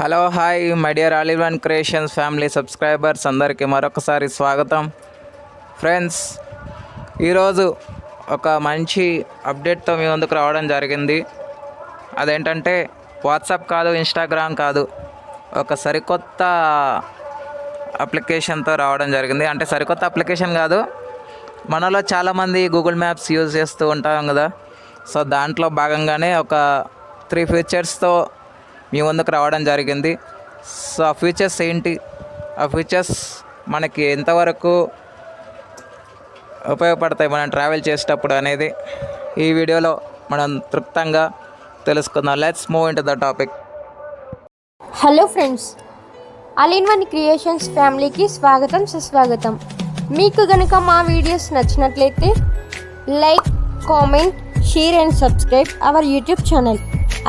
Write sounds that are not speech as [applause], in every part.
Hello hi my dear all in one creations family subscribers అందరికీ మరొకసారి స్వాగతం. Friends ఈరోజు ఒక మంచి అప్డేట్తో మీ ముందుకు రావడం జరిగింది. అదేంటంటే వాట్సాప్ కాదు ఇన్స్టాగ్రామ్ కాదు ఒక సరికొత్త అప్లికేషన్తో రావడం జరిగింది. అంటే సరికొత్త అప్లికేషన్ కాదు మనలో చాలామంది గూగుల్ మ్యాప్స్ యూజ్ చేస్తూ ఉంటాం కదా. సో దాంట్లో భాగంగానే ఒక త్రీ ఫీచర్స్తో మీ ముందుకు రావడం జరిగింది. సో ఆ ఫీచర్స్ ఏంటి? ఆ ఫీచర్స్ మనకి ఎంతవరకు ఉపయోగపడతాయి మనం ట్రావెల్ చేసేటప్పుడు అనేది ఈ వీడియోలో మనం తృప్తంగా తెలుసుకుందాం. Let's move in to the topic hello friends all in one creations ఫ్యామిలీకి స్వాగతం సుస్వాగతం. మీకు గనుక మా వీడియోస్ నచ్చినట్లయితే like comment share and subscribe our YouTube channel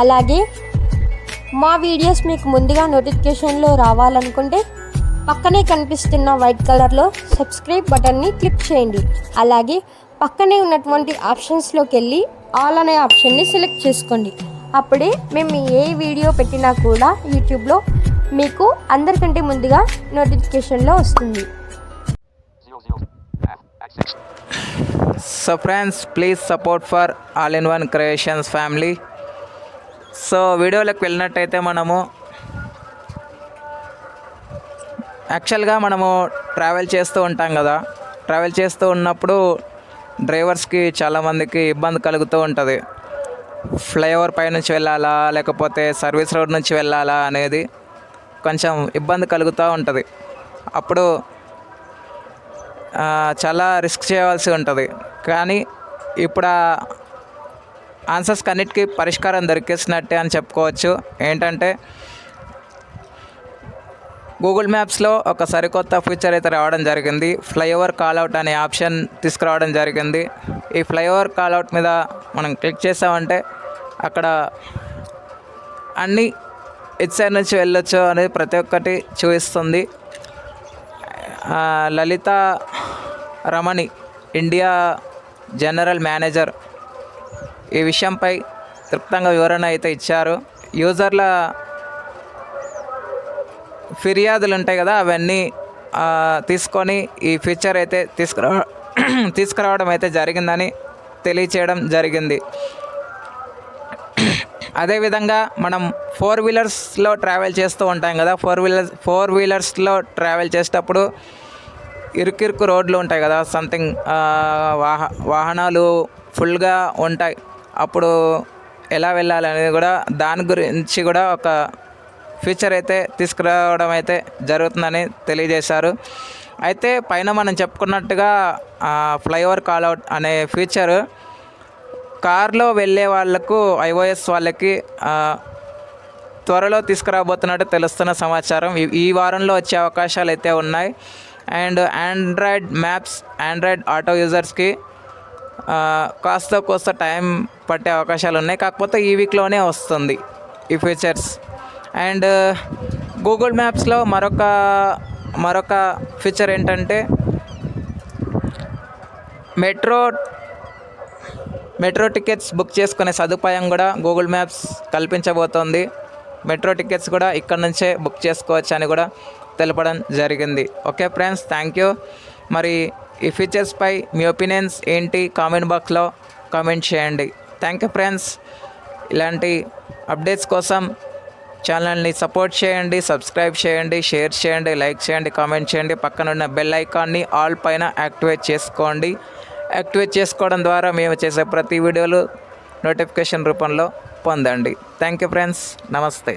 అలాగే మా వీడియోస్ మీకు ముందుగా నోటిఫికేషన్లో రావాలనుకుంటే పక్కనే కనిపిస్తున్న వైట్ కలర్లో సబ్స్క్రైబ్ బటన్ని క్లిక్ చేయండి. అలాగే పక్కనే ఉన్నటువంటి ఆప్షన్స్లోకి వెళ్ళి ఆల్ అనే ఆప్షన్ని సెలెక్ట్ చేసుకోండి. అప్పుడే మేము ఏ వీడియో పెట్టినా కూడా యూట్యూబ్లో మీకు అందరికంటే ముందుగా నోటిఫికేషన్లో వస్తుంది. So friends please support for all in one creations family so వీడియోలోకి వెళ్ళినట్టయితే మనము యాక్చువల్గా మనము ట్రావెల్ చేస్తూ ఉంటాం కదా. ట్రావెల్ చేస్తూ ఉన్నప్పుడు డ్రైవర్స్కి చాలామందికి ఇబ్బంది కలుగుతూ ఉంటుంది. ఫ్లైఓవర్ పై నుంచి వెళ్ళాలా లేకపోతే సర్వీస్ రోడ్ నుంచి వెళ్ళాలా అనేది కొంచెం ఇబ్బంది కలుగుతూ ఉంటుంది. అప్పుడు చాలా రిస్క్ చేయవలసి ఉంటుంది. కానీ ఇప్పుడు ఆన్సర్స్ అన్నిటికీ పరిష్కారం దొరికేసినట్టే అని చెప్పుకోవచ్చు. ఏంటంటే గూగుల్ మ్యాప్స్లో ఒక సరికొత్త ఫీచర్ అయితే రావడం జరిగింది. ఫ్లైఓవర్ కాల్అవుట్ అనే ఆప్షన్ తీసుకురావడం జరిగింది. ఈ ఫ్లైఓవర్ కాల్అవుట్ మీద మనం క్లిక్ చేసామంటే అక్కడ అన్ని ఇటు సైడ్ నుంచి వెళ్ళొచ్చు అనేది ప్రతి ఒక్కటి చూపిస్తుంది. Lalitha Ramani India general manager ఈ విషయంపై తృప్తంగా వివరణ అయితే ఇచ్చారు. యూజర్ల ఫిర్యాదులు ఉంటాయి కదా అవన్నీ తీసుకొని ఈ ఫీచర్ అయితే తీసుకురా [clears throat] తీసుకురావడం అయితే జరిగిందని తెలియచేయడం జరిగింది. అదేవిధంగా మనం ఫోర్ వీలర్స్లో ట్రావెల్ చేస్తూ ఉంటాం కదా ఫోర్ వీలర్స్ ఫోర్ వీలర్స్లో ట్రావెల్ చేసేటప్పుడు ఇరుకిరుకు రోడ్లు ఉంటాయి కదా సంథింగ్ వాహ వాహనాలు ఫుల్గా ఉంటాయి. అప్పుడు ఎలా వెళ్ళాలి అనేది కూడా దాని గురించి కూడా ఒక ఫీచర్ అయితే తీసుకురావడం అయితే జరుగుతుందని తెలియజేశారు. అయితే పైన మనం చెప్పుకున్నట్టుగా ఫ్లైఓవర్ కాల్అవుట్ అనే ఫీచర్ కార్లో వెళ్ళే వాళ్ళకు ఐఓఎస్ వాళ్ళకి త్వరలో తీసుకురాబోతున్నట్టు తెలుస్తున్న సమాచారం. ఈ వారంలో వచ్చే అవకాశాలు అయితే ఉన్నాయి. And android maps android auto యూజర్స్కి కాస్త కోస్త టైం పట్టే అవకాశాలు ఉన్నాయి. కాకపోతే ఈ వీక్లోనే వస్తుంది ఈ ఫీచర్స్ అండ్ గూగుల్ మ్యాప్స్లో మరొక మరొక ఫీచర్ ఏంటంటే మెట్రో మెట్రో టికెట్స్ బుక్ చేసుకునే సదుపాయం కూడా గూగుల్ మ్యాప్స్ కల్పించబోతోంది. మెట్రో టికెట్స్ కూడా ఇక్కడ నుంచే బుక్ చేసుకోవచ్చు అని కూడా తెలపడం జరిగింది. Okay friends thank you. మరి ఈ ఫీచర్స్పై మీ ఒపీనియన్స్ ఏంటి కామెంట్ బాక్స్లో కామెంట్ చేయండి. Thank you friends. ఇలాంటి అప్డేట్స్ కోసం ఛానల్ని సపోర్ట్ చేయండి సబ్స్క్రైబ్ చేయండి షేర్ చేయండి లైక్ చేయండి కామెంట్ చేయండి. పక్కన ఉన్న బెల్ ఐకాన్ని ఆల్ పైన యాక్టివేట్ చేసుకోండి. యాక్టివేట్ చేసుకోవడం ద్వారా మేము చేసే ప్రతి వీడియోలు నోటిఫికేషన్ రూపంలో పొందండి. Thank you friends. నమస్తే.